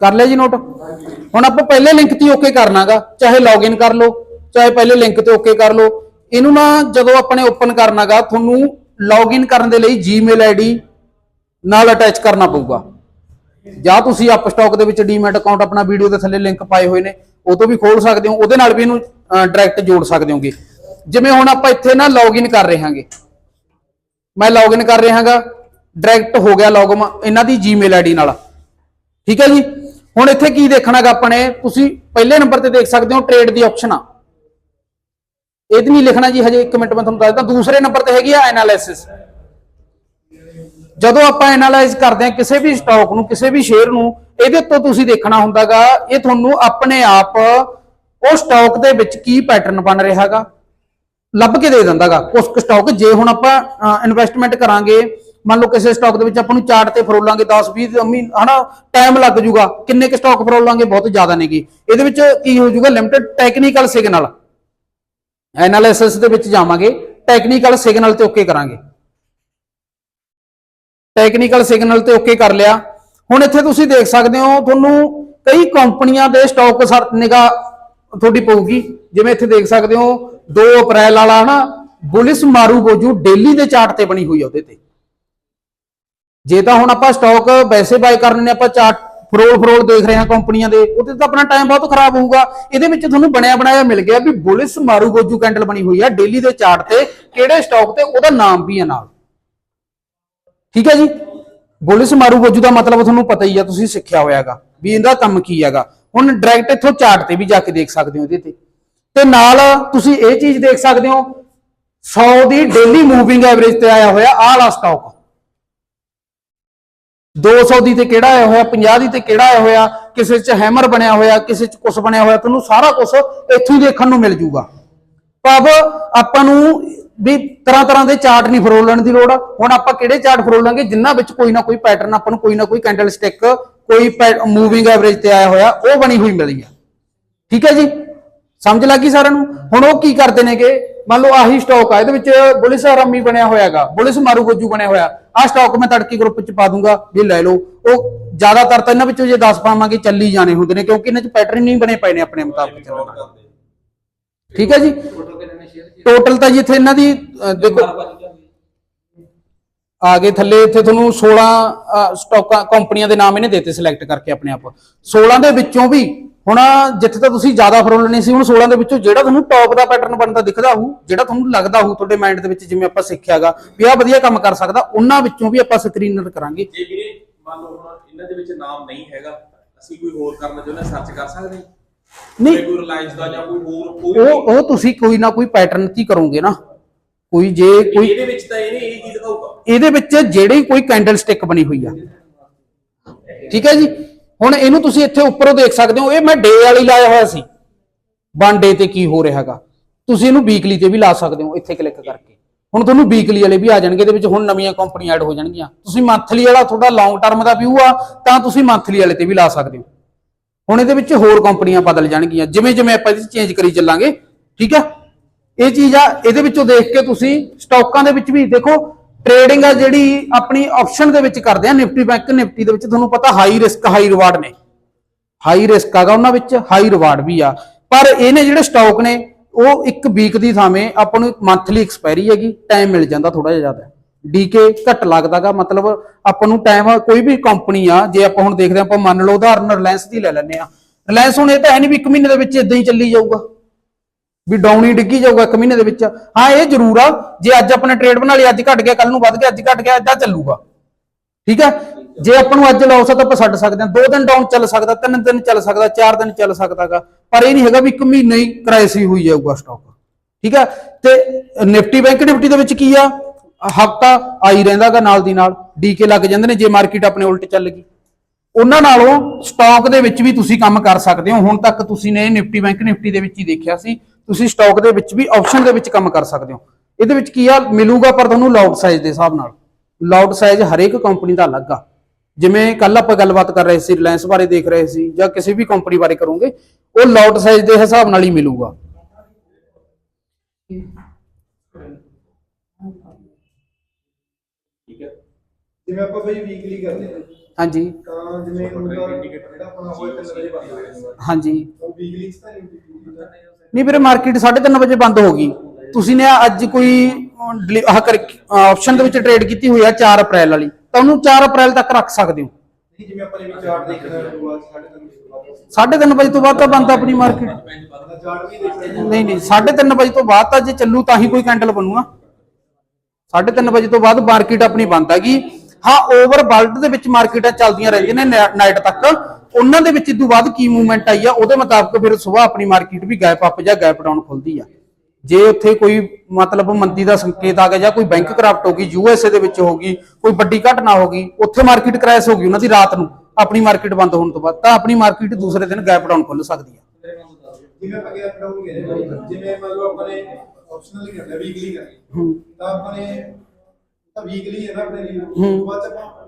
ਕਰ ਲਿਆ ਜੀ ਨੋਟ? ਹੁਣ ਆਪਾਂ ਪਹਿਲੇ ਲਿੰਕ ਤੇ ਓਕੇ ਕਰਨਾਗਾ, ਚਾਹੇ ਲੌਗਇਨ ਕਰ ਲਓ, ਚਾਹੇ ਪਹਿਲੇ ਲਿੰਕ ਤੇ ਓਕੇ ਕਰ ਲਓ। ਇਹਨੂੰ ਨਾ ਜਦੋਂ ਆਪਣੇ ਓਪਨ ਕਰਨਾਗਾ, ਤੁਹਾਨੂੰ ਲੌਗਇਨ ਕਰਨ ਦੇ ਲਈ ਜੀਮੇਲ ਆਈਡੀ ਨਾਲ ਅਟੈਚ ਕਰਨਾ ਪਊਗਾ। ਜਾਂ ਤੁਸੀਂ ਅਪ ਸਟਾਕ ਦੇ ਵਿੱਚ ਡੀਮੈਟ ਅਕਾਊਂਟ ਆਪਣਾ ਵੀਡੀਓ ਦੇ ਥੱਲੇ ਲਿੰਕ ਪਾਏ ਹੋਏ ਨੇ, ਉਹ ਤੋਂ ਵੀ ਖੋਲ ਸਕਦੇ ਹੋ, ਉਹਦੇ ਨਾਲ ਵੀ ਇਹਨੂੰ ਡਾਇਰੈਕਟ ਜੋੜ ਸਕਦੇ ਹੋਗੇ। ਜਿਵੇਂ ਹੁਣ ਆਪਾਂ ਇੱਥੇ ਨਾ ਲੌਗਇਨ ਕਰ ਰਹੇ ਹਾਂਗੇ। ਮੈਂ ਲੌਗਇਨ ਕਰ ਰਿਹਾ ਹਾਂਗਾ ਡਾਇਰੈਕਟ ਹੋ ਗਿਆ ਲੌਗਇਨ ਇਹਨਾਂ ਦੀ ਜੀਮੇਲ ਆਈਡੀ ਨਾਲ। ਠੀਕ ਹੈ ਜੀ? ਹੁਣ ਇੱਥੇ ਕੀ ਦੇਖਣਾਗਾ ਆਪਾਂ ਨੇ ਤੁਸੀਂ ਪਹਿਲੇ ਨੰਬਰ ਤੇ ਦੇਖ ਸਕਦੇ ਹੋ ਟ੍ਰੇਡ ਦੀ ਆਪਸ਼ਨ ਆ। ਇਹਦੇ ਨਹੀਂ ਲਿਖਣਾ ਜੀ, ਹਜੇ 1 ਮਿੰਟ ਮੈਂ ਤੁਹਾਨੂੰ ਦੱਸਦਾ, ਦੂਸਰੇ ਨੰਬਰ ਤੇ ਹੈਗੀ ਆ ਐਨਾਲਿਸਿਸ ਜਦੋਂ ਆਪਾਂ ਐਨਾਲਾਈਜ਼ ਕਰਦੇ ਹਾਂ ਕਿਸੇ ਵੀ ਸਟਾਕ ਨੂੰ, ਕਿਸੇ ਵੀ ਸ਼ੇਅਰ ਨੂੰ, ਇਹਦੇ ਤੋਂ ਤੁਸੀਂ ਦੇਖਣਾ ਹੁੰਦਾਗਾ, ਇਹ ਤੁਹਾਨੂੰ ਆਪਣੇ ਆਪ, ਉਹ ਸਟਾਕ ਦੇ ਵਿੱਚ ਕੀ ਪੈਟਰਨ ਬਣ ਰਿਹਾਗਾ, ਲੱਭ ਕੇ ਦੇ ਦਿੰਦਾਗਾ। ਉਸ ਸਟਾਕ ਜੇ ਹੁਣ ਆਪਾਂ ਇਨਵੈਸਟਮੈਂਟ ਕਰਾਂਗੇ ਮੰਨ ਲਓ ਕਿਸੇ ਸਟਾਕ ਦੇ ਵਿੱਚ ਆਪਾਂ ਨੂੰ ਚਾਰਟ ਤੇ ਫਰੋਲਾਂਗੇ 10 20 ਮਹੀਨੇ, ਹਨਾ ਟਾਈਮ ਲੱਗ ਜੂਗਾ ਕਿੰਨੇ ਕੁ ਸਟਾਕ ਫਰੋਲਾਂਗੇ? ਬਹੁਤ ਜ਼ਿਆਦਾ ਨੇਗੇ। ਇਹਦੇ ਵਿੱਚ ਕੀ ਹੋ ਜੂਗਾ ਲਿਮਟਿਡ ਟੈਕਨੀਕਲ ਸਿਗਨਲ ਐਨਾਲਿਸਿਸ ਦੇ ਵਿੱਚ ਜਾਵਾਂਗੇ। ਟੈਕਨੀਕਲ ਸਿਗਨਲ ਤੇ ਓਕੇ ਕਰਾਂਗੇ। ਟੈਕਨੀਕਲ ਸਿਗਨਲ ਤੇ ਓਕੇ ਕਰ ਲਿਆ। ਹੁਣ ਇੱਥੇ ਤੁਸੀਂ ਦੇਖ ਸਕਦੇ ਹੋ, ਤੁਹਾਨੂੰ ਕਈ ਕੰਪਨੀਆਂ ਦੇ ਸਟਾਕ ਸਰ ਨਿਗਾ ਤੁਹਾਡੀ ਪਊਗੀ। ਜਿਵੇਂ ਇੱਥੇ ਦੇਖ ਸਕਦੇ ਹੋ 2 ਅਪ੍ਰੈਲ ਵਾਲਾ, ਹਨਾ, ਬੁਲਿਸ ਮਾਰੂ ਬੋਜੂ ਡੇਲੀ ਦੇ ਚਾਰਟ ਤੇ ਬਣੀ ਹੋਈ ਆ ਉਹਦੇ ਤੇ। ਜੇ ਤਾਂ ਹੁਣ ਆਪਾਂ ਸਟਾਕ ਵੈਸੇ ਬਾਈ ਕਰਨੇ ਨੇ, ਆਪਾਂ ਚਾਰਟ ਫਰੋਲ ਫਰੋਲ ਦੇਖ ਰਹੇ ਹਾਂ ਕੰਪਨੀਆਂ ਦੇ, ਉਹਦੇ ਤਾਂ ਆਪਣਾ ਟਾਈਮ ਬਹੁਤ ਖਰਾਬ ਹੋਊਗਾ। ਇਹਦੇ ਵਿੱਚ ਤੁਹਾਨੂੰ ਬਣਿਆ ਬਣਾਇਆ ਮਿਲ ਗਿਆ ਵੀ ਬੁਲਿਸ ਮਾਰੂ ਗੋਜੂ ਕੈਂਡਲ ਬਣੀ ਹੋਈ ਹੈ ਡੇਲੀ ਦੇ ਚਾਰਟ ਤੇ, ਕਿਹੜੇ ਸਟਾਕ ਤੇ ਉਹਦਾ ਨਾਮ ਵੀ ਹੈ ਨਾਲ। ਠੀਕ ਹੈ ਜੀ? ਬੁਲਿਸ ਮਾਰੂ ਗੋਜੂ ਦਾ ਮਤਲਬ ਤੁਹਾਨੂੰ ਪਤਾ ਹੀ ਆ, ਤੁਸੀਂ ਸਿੱਖਿਆ ਹੋਇਆਗਾ ਵੀ ਇਹਦਾ ਕੰਮ ਕੀ ਹੈਗਾ। ਹੁਣ ਡਾਇਰੈਕਟ ਇੱਥੋਂ ਚਾਰਟ ਤੇ ਵੀ ਜਾ ਕੇ ਦੇਖ ਸਕਦੇ ਹੋ ਇਹਦੇ ਤੇ। ਤੇ ਨਾਲ ਤੁਸੀਂ ਇਹ ਚੀਜ਼ ਦੇਖ ਸਕਦੇ ਹੋ 100 ਦੀ ਡੇਲੀ ਮੂਵਿੰਗ ਐਵਰੇਜ ਤੇ ਆਇਆ ਹੋਇਆ ਆਹ ਵਾਲਾ ਸਟਾਕ 200 ਦੀ ਤੇ ਕਿਹੜਾ ਆਇਆ ਹੋਇਆ 50 ਦੀ ਤੇ ਕਿਹੜਾ ਆਇਆ ਹੋਇਆ, ਕਿਸੇ 'ਚ ਹੈਮਰ ਬਣਿਆ ਹੋਇਆ, ਕਿਸੇ 'ਚ ਕੁਝ ਬਣਿਆ ਹੋਇਆ, ਤੁਹਾਨੂੰ ਸਾਰਾ ਕੁਝ ਇੱਥੋਂ ਹੀ ਦੇਖਣ ਨੂੰ ਮਿਲ ਜੂਗਾ। ਭਾਵ ਆਪਾਂ ਨੂੰ ਵੀ ਤਰ੍ਹਾਂ ਤਰ੍ਹਾਂ ਦੇ ਚਾਰਟ ਨਹੀਂ ਫਰੋਲਣ ਦੀ ਲੋੜ। ਹੁਣ ਆਪਾਂ ਕਿਹੜੇ ਚਾਰਟ ਫਰੋਲਾਂਗੇ ਜਿਨ੍ਹਾਂ ਵਿੱਚ ਕੋਈ ਨਾ ਕੋਈ ਪੈਟਰਨ ਆਪਾਂ ਨੂੰ ਕੋਈ ਨਾ ਕੋਈ ਕੈਂਡਲ ਸਟਿਕ ਕੋਈ ਮੂਵਿੰਗ ਐਵਰੇਜ ਤੇ ਆਇਆ ਹੋਇਆ, ਉਹ ਬਣੀ ਹੋਈ ਮਿਲੀ ਆ। ਠੀਕ ਹੈ ਜੀ? ਸਮਝ ਲੱਗੀ ਸਾਰਿਆਂ ਨੂੰ? ਹੁਣ ਉਹ ਕੀ ਕਰਦੇ ਨੇਗੇ? ਮੰਨ ਲਓ ਆਹੀ ਸਟਾਕ ਆ, ਇਹਦੇ ਵਿੱਚ ਬੁਲਿਸ ਆਰਾਮੀ ਬਣਿਆ ਹੋਇਆਗਾ ਬੁਲਿਸ ਮਾਰੂ ਗੋਜੂ ਬਣਿਆ ਹੋਇਆ। ਆਹ ਸਟਾਕ ਮੈਂ ਤੜਕੀ ਗਰੁੱਪ ਚ ਪਾ ਦੂੰਗਾ ਵੀ ਲੈ ਲਓ। ਉਹ ਜ਼ਿਆਦਾਤਰ ਤਾਂ ਇਹਨਾਂ ਵਿੱਚੋਂ ਜੇ 10 ਪਾਵਾਂਗੇ ਚੱਲੀ ਜਾਣੇ ਹੁੰਦੇ ਨੇ ਕਿਉਂਕਿ ਇਹਨਾਂ ਚ ਪੈਟਰਨ ਨਹੀਂ ਬਣੇ ਪਏ ਨੇ ਆਪਣੇ ਮੁਤਾਬਕ ਚੱਲਣਾ ਠੀਕ ਹੈ ਜੀ? ਟੋਟਲ ਤਾਂ ਜੀ ਇੱਥੇ ਇਹਨਾਂ ਦੀ ਦੇਖੋ। ਆ ਗਏ ਥੱਲੇ ਇੱਥੇ ਤੁਹਾਨੂੰ 16 ਅਹ, ਸਟਾਕਾਂ ਕੰਪਨੀਆਂ ਦੇ ਨਾਮ ਇਹਨੇ ਦਿੱਤੇ ਸਿਲੈਕਟ ਕਰਕੇ ਆਪਣੇ ਆਪ। 16 ਦੇ ਵਿੱਚੋਂ ਵੀ ਹੁਣ ਜਿੱਥੇ ਤਾਂ ਤੁਸੀਂ ਜ਼ਿਆਦਾ ਫਰੋਲਣੇ ਸੀ ਹੁਣ 16 ਦੇ ਵਿੱਚੋਂ ਜਿਹੜਾ ਤੁਹਾਨੂੰ ਟੌਪ ਦਾ ਪੈਟਰਨ ਬਣਦਾ ਦਿਖਦਾ ਹੋਊ ਜਿਹੜਾ ਤੁਹਾਨੂੰ ਲੱਗਦਾ ਹੋਊ ਤੁਹਾਡੇ ਮਾਈਂਡ ਦੇ ਵਿੱਚ ਜਿਵੇਂ ਆਪਾਂ ਸਿੱਖਿਆਗਾ ਵੀ ਆ ਵਧੀਆ ਕੰਮ ਕਰ ਸਕਦਾ ਉਹਨਾਂ ਵਿੱਚੋਂ ਵੀ ਆਪਾਂ ਸਕਰੀਨਰ ਕਰਾਂਗੇ। ਜੇ ਵੀਰੇ ਮੰਨ ਲਓ ਹੁਣ ਇਹਨਾਂ ਦੇ ਵਿੱਚ ਨਾਮ ਨਹੀਂ ਹੈਗਾ ਅਸੀਂ ਕੋਈ ਹੋਰ ਕਰਨਾ ਚਾਹੁੰਦੇ ਸਰਚ ਕਰ ਸਕਦੇ ਹਾਂ। ਨਹੀਂ। ਕੋਈ ਰਿਲਾਇੰਸ ਦਾ ਜਾਂ ਕੋਈ ਹੋਰ ਕੋਈ ਉਹ ਉਹ ਤੁਸੀਂ ਕੋਈ ਨਾ ਕੋਈ ਪੈਟਰਨ ਕੀ ਕਰੋਗੇ ਨਾ? ਕੋਈ ਜੇ ਕੋਈ ਇਹਦੇ ਵਿੱਚ ਤਾਂ ਇਹਨੇ ਇਹ ਕੀ ਦਿਖਾਊਗਾ। ਇਹਦੇ ਵਿੱਚ ਜਿਹੜੀ ਕੋਈ ਕੈਂਡਲ ਸਟਿਕ ਬਣੀ ਹੋਈ ਆ। ਠੀਕ ਹੈ ਜੀ? ਹੁਣ ਇਹਨੂੰ ਤੁਸੀਂ ਇੱਥੇ ਉੱਪਰੋਂ ਦੇਖ ਸਕਦੇ ਹੋ, ਇਹ ਮੈਂ ਡੇ ਵਾਲੀ ਲਾਇਆ ਹੋਇਆ ਸੀ। ਵਨ ਤੇ ਕੀ ਹੋ ਰਿਹਾਗਾ ਤੁਸੀਂ ਇਹਨੂੰ ਵੀਕਲੀ ਤੇ ਵੀ ਲਾ ਸਕਦੇ ਹੋ, ਇੱਥੇ ਕਲਿੱਕ ਕਰਕੇ। ਹੁਣ ਤੁਹਾਨੂੰ ਵੀਕਲੀ ਵਾਲੇ ਵੀ ਆ ਜਾਣਗੇ, ਇਹਦੇ ਵਿੱਚ ਹੁਣ ਨਵੀਆਂ ਕੰਪਨੀਆਂ ਐਡ ਹੋ ਜਾਣਗੀਆਂ। ਤੁਸੀਂ ਮੰਥਲੀ ਵਾਲਾ ਤੁਹਾਡਾ ਲੌਂਗ ਟਰਮ ਦਾ ਵਿਊ ਆ, ਤਾਂ ਤੁਸੀਂ ਮੰਥਲੀ ਵਾਲੇ ਤੇ ਵੀ ਲਾ ਸਕਦੇ ਹੋ। ਹੁਣ ਇਹਦੇ ਵਿੱਚ ਹੋਰ ਕੰਪਨੀਆਂ ਬਦਲ ਜਾਣਗੀਆਂ, ਜਿਵੇਂ ਜਿਵੇਂ ਆਪਾਂ ਇਹਦੀ ਚੇਂਜ ਕਰੀ ਚੱਲਾਂਗੇ, ਠੀਕ ਆ? ਇਹ ਚੀਜ਼ ਆ, ਇਹਦੇ ਵਿੱਚੋਂ ਦੇਖ ਕੇ ਤੁਸੀਂ ਸਟਾਕਾਂ ਦੇ ਵਿੱਚ ਵੀ ਦੇਖੋ ਟ੍ਰੇਡਿੰਗ ਆ ਜਿਹੜੀ ਆਪਣੀ ਆਪਸ਼ਨ ਦੇ ਵਿੱਚ ਕਰਦੇ ਆ ਨਿਫਟੀ ਬੈਂਕ ਨਿਫਟੀ ਦੇ ਵਿੱਚ ਤੁਹਾਨੂੰ ਪਤਾ ਹਾਈ ਰਿਸਕ ਹਾਈ ਰਿਵਾਰਡ ਨੇ। ਹਾਈ ਰਿਸਕ ਹੈਗਾ ਉਹਨਾਂ ਵਿੱਚ ਹਾਈ ਰਿਵਾਰਡ ਵੀ ਆ। ਪਰ ਇਹਨੇ ਜਿਹੜੇ ਸਟਾਕ ਨੇ, ਉਹ ਇੱਕ ਵੀਕ ਦੀ ਥਾਵੇਂ ਆਪਾਂ ਨੂੰ ਮੰਥਲੀ ਐਕਸਪਾਇਰੀ ਹੈਗੀ ਟਾਈਮ ਮਿਲ ਜਾਂਦਾ ਥੋੜਾ ਜਿਹਾ ਜ਼ਿਆਦਾ। ਡੀਕੇ ਘੱਟ ਲੱਗਦਾਗਾ ਮਤਲਬ ਆਪਾਂ ਨੂੰ ਟਾਈਮ ਕੋਈ ਵੀ ਕੰਪਨੀ ਆ, ਜੇ ਆਪਾਂ ਹੁਣ ਦੇਖਦੇ ਹਾਂ, ਆਪਾਂ ਮੰਨ ਲਓ ਉਦਾਹਰਨ ਰਿਲਾਇੰਸ ਦੀ ਲੈ ਲੈਂਦੇ ਆ ਰਿਲਾਇੰਸ ਹੁਣ ਇਹ ਤਾਂ ਹੈ ਨਹੀਂ ਵੀ ਇੱਕ ਮਹੀਨੇ ਦੇ ਵਿੱਚ ਇਦਾਂ ਹੀ ਚੱਲੀ ਜਾਊਗਾ। ਵੀ ਡਾਊਨ ਹੀ ਡਿੱਗੀ ਜਾਊਗਾ ਇੱਕ ਮਹੀਨੇ ਦੇ ਵਿੱਚ। ਹਾਂ, ਇਹ ਜ਼ਰੂਰ ਆ। ਜੇ ਅੱਜ ਆਪਣੇ ਟ੍ਰੇਡ ਬਣਾ ਲਈ ਅੱਜ ਘਟ ਗਿਆ ਕੱਲ ਨੂੰ ਵੱਧ ਗਿਆ, ਅੱਜ ਘਟ ਗਿਆ ਇਦਾਂ ਚੱਲੂਗਾ। ਠੀਕ ਹੈ? ਜੇ ਆਪਾਂ ਨੂੰ ਅੱਜ ਲਾਸ ਆ, ਤਾਂ ਆਪਾਂ ਛੱਡ ਸਕਦੇ ਹਾਂ। ਦੋ ਦਿਨ ਡਾਊਨ ਚੱਲ ਸਕਦਾ, ਤਿੰਨ ਦਿਨ ਚੱਲ ਸਕਦਾ, ਚਾਰ ਦਿਨ ਚੱਲ ਸਕਦਾਗਾ ਪਰ ਇਹ ਨਹੀਂ ਹੈਗਾ ਵੀ ਇੱਕ ਮਹੀਨਾ ਹੀ ਕ੍ਰਾਈਸਿਸ ਹੋਈ ਜਾਊਗਾ ਸਟਾਕ ਠੀਕ ਹੈ? ਤੇ ਨਿਫਟੀ, ਬੈਂਕ ਨਿਫਟੀ ਦੇ ਵਿੱਚ ਕੀ ਆ? ਹਫਤਾ ਆਈ ਰਹਿੰਦਾਗਾ ਨਾਲ ਦੀ ਨਾਲ। ਡੀਕੇ ਲੱਗ ਜਾਂਦੇ ਨੇ, ਜੇ ਮਾਰਕੀਟ ਆਪਣੇ ਉਲਟ ਚੱਲ ਗਈ। ਉਹਨਾਂ ਨਾਲੋਂ ਸਟਾਕ ਦੇ ਵਿੱਚ ਵੀ ਤੁਸੀਂ ਕੰਮ ਕਰ ਸਕਦੇ ਹੋ। ਹੁਣ ਤੱਕ ਤੁਸੀਂ ਨੇ ਨਿਫਟੀ ਬੈਂਕ ਨਿਫਟੀ ਦੇ ਵਿੱਚ ਹੀ ਦੇਖਿਆ ਸੀ। ਤੁਸੀਂ ਸਟਾਕ ਦੇ ਵਿੱਚ ਵੀ ਆਪਸ਼ਨ ਦੇ ਵਿੱਚ ਕੰਮ ਕਰ ਸਕਦੇ ਹੋ। ਇਹਦੇ ਵਿੱਚ ਕੀ ਆ, ਮਿਲੂਗਾ ਪਰ ਤੁਹਾਨੂੰ ਲੌਟ ਸਾਈਜ਼ ਦੇ ਹਿਸਾਬ ਨਾਲ। ਲੌਟ ਸਾਈਜ਼ ਹਰੇਕ ਕੰਪਨੀ ਦਾ ਅਲੱਗ ਆ। ਜਿਵੇਂ ਕੱਲ ਆਪਾਂ ਗੱਲਬਾਤ ਕਰ ਰਹੇ ਸੀ ਰਿਲਾਇੰਸ ਬਾਰੇ ਦੇਖ ਰਹੇ ਸੀ, ਜਾਂ ਕਿਸੇ ਵੀ ਕੰਪਨੀ ਬਾਰੇ ਕਰੋਗੇ, ਉਹ ਲੌਟ ਸਾਈਜ਼ ਦੇ ਹਿਸਾਬ ਨਾਲ ਹੀ ਮਿਲੂਗਾ। ਠੀਕ ਹੈ। ਜਿਵੇਂ ਆਪਾਂ ਬਈ ਵੀਕਲੀ ਕਰਦੇ ਹਾਂ। ਹਾਂਜੀ। ਤਾਂ ਜਿਵੇਂ ਹੁਣ ਤਾਂ ਜਿਹੜਾ ਆਪਣਾ ਹੋਏ ਤੇ ਨਰੇ ਬੰਦ ਹੋ ਗਿਆ। ਹਾਂਜੀ। ਉਹ ਵੀਕਲੀ ਤਾਂ ਨਹੀਂ ਵੀਰੇ ਮਾਰਕੀਟ 3:30 ਵਜੇ ਬੰਦ ਹੋ ਗਈ। ਤੁਸੀਂ ਨੇ ਅੱਜ ਕੋਈ ਆਹ ਕਰ ਆਪਸ਼ਨ ਦੇ ਵਿੱਚ ਟ੍ਰੇਡ ਕੀਤੀ ਹੋਈ ਆ 4 ਅਪ੍ਰੈਲ ਵਾਲੀ। ਤਾਂ ਉਹਨੂੰ 4 ਅਪ੍ਰੈਲ ਤੱਕ ਰੱਖ ਸਕਦੇ ਹੋ। ਨਹੀਂ ਜਿਵੇਂ ਆਪਾਂ ਨੇ ਚਾਰਟ ਦੇਖਣਾ ਸਾਢੇ ਤਿੰਨ ਵਜੇ ਤੋਂ ਬਾਅਦ। ਤਾਂ ਬੰਦ ਆਪਣੀ ਮਾਰਕੀਟ ਨਹੀਂ ਨਹੀਂ ਸਾਢੇ ਤਿੰਨ ਵਜੇ ਤੋਂ ਬਾਅਦ ਤਾਂ ਜੇ ਚੱਲੂ ਤਾਂ ਹੀ ਕੋਈ ਕੈਂਡਲ ਬਣੂਗਾ। ਸਾਢੇ ਤਿੰਨ ਵਜੇ ਤੋਂ ਬਾਅਦ ਮਾਰਕੀਟ ਆਪਣੀ ਬੰਦ ਹੈਗੀ ਹਾਂ ਓਵਰ ਵਰਲਡ ਦੇ ਵਿੱਚ ਮਾਰਕੀਟਾਂ ਚੱਲਦੀਆਂ ਰਹਿੰਦੀਆਂ ਨੇ ਨਾਈਟ ਤੱਕ। ਉਹਨਾਂ ਦੇ ਵਿੱਚ ਇਦੋਂ ਬਾਅਦ ਕੀ ਮੂਵਮੈਂਟ ਆਈ ਆ ਉਹਦੇ ਮੁਤਾਬਕ ਫਿਰ ਸਵੇਰ ਆਪਣੀ ਮਾਰਕੀਟ ਵੀ ਗੈਪ ਅਪ ਜਾਂ ਗੈਪ ਡਾਊਨ ਖੁੱਲਦੀ ਆ। ਜੇ ਉੱਥੇ ਕੋਈ ਮਤਲਬ ਮੰਦੀ ਦਾ ਸੰਕੇਤ ਆ ਗਿਆ ਜਾਂ ਕੋਈ ਬੈਂਕ ਕਰਪਟ ਹੋ ਗਈ ਯੂਐਸਏ ਦੇ ਵਿੱਚ ਹੋ ਗਈ ਕੋਈ ਵੱਡੀ ਘਟਨਾ ਹੋ ਗਈ ਉੱਥੇ ਮਾਰਕੀਟ ਕ੍ਰੈਸ਼ ਹੋ ਗਈ ਉਹਨਾਂ ਦੀ ਰਾਤ ਨੂੰ ਆਪਣੀ ਮਾਰਕੀਟ ਬੰਦ ਹੋਣ ਤੋਂ ਬਾਅਦ ਤਾਂ ਆਪਣੀ ਮਾਰਕੀਟ ਦੂਸਰੇ ਦਿਨ ਗੈਪ ਡਾਊਨ ਖੁੱਲ ਸਕਦੀ ਆ। ਜਿਵੇਂ ਆਪਾਂ ਗੈਪ ਡਾਊਨ ਗਏ ਜਿਵੇਂ ਮੰਨ ਲਓ ਆਪਾਂ ਨੇ ਆਪਸ਼ਨਲ ਕਰਨਾ ਵੀਕਲੀ ਕਰਨੀ ਹੂੰ। ਤਾਂ ਆਪਾਂ ਨੇ ਤਾਂ ਵੀਕਲੀ ਹੈ ਨਾ ਆਪਣੇ ਲਈ ਹੂੰ। ਬਾਅਦ ਚ ਆਪਾਂ